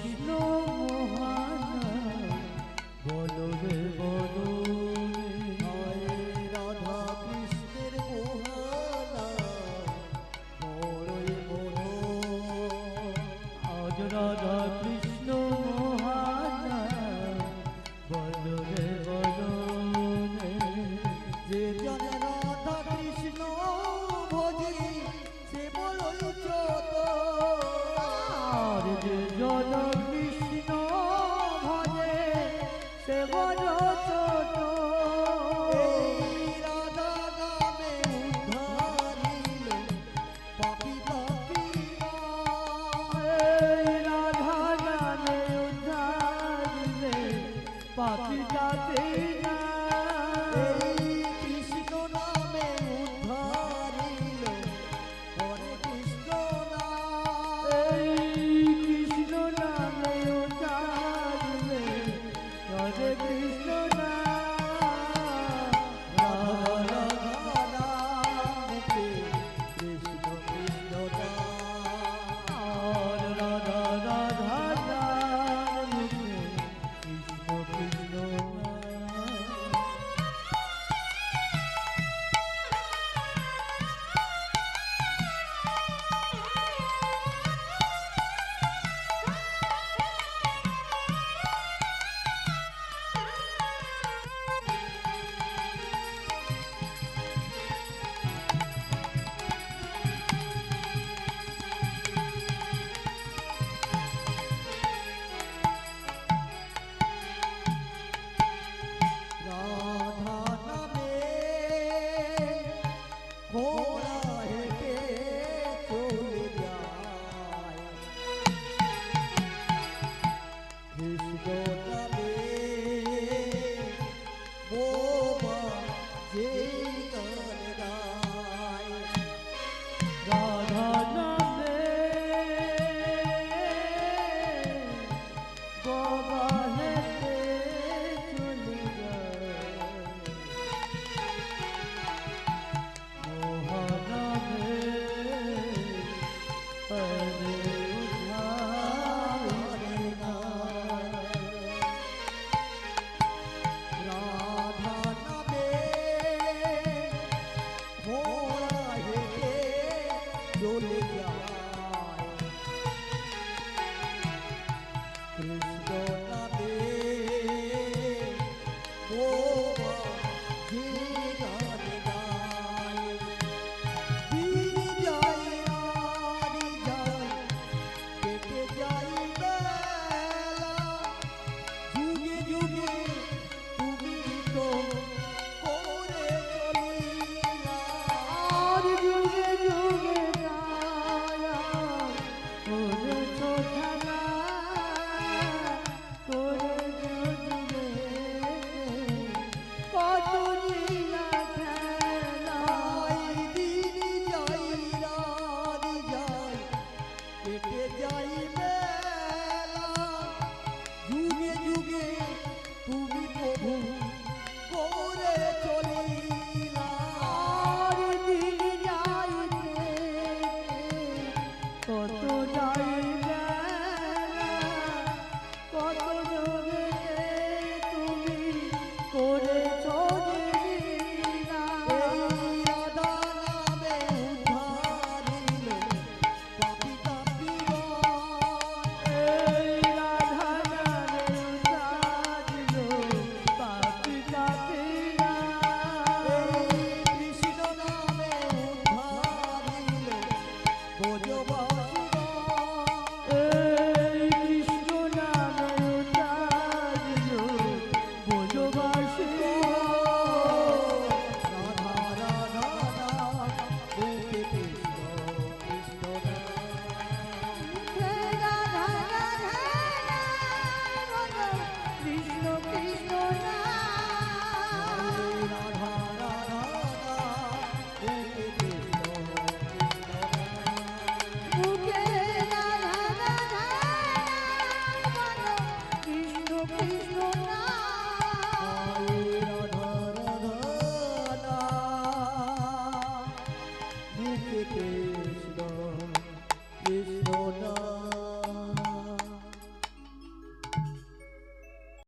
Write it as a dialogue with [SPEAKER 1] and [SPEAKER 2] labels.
[SPEAKER 1] কৃষ্ণ বলো রে বলো
[SPEAKER 2] রাধা কৃষ্ণের মোহানা বড়ই বলো
[SPEAKER 1] আজ রাধা কৃষ্ণ মোহানা বলো রে বলো
[SPEAKER 2] যে জন রাধা কৃষ্ণ ভজে ਜਾਤੀ ਨਾ 你走。Oh, oh.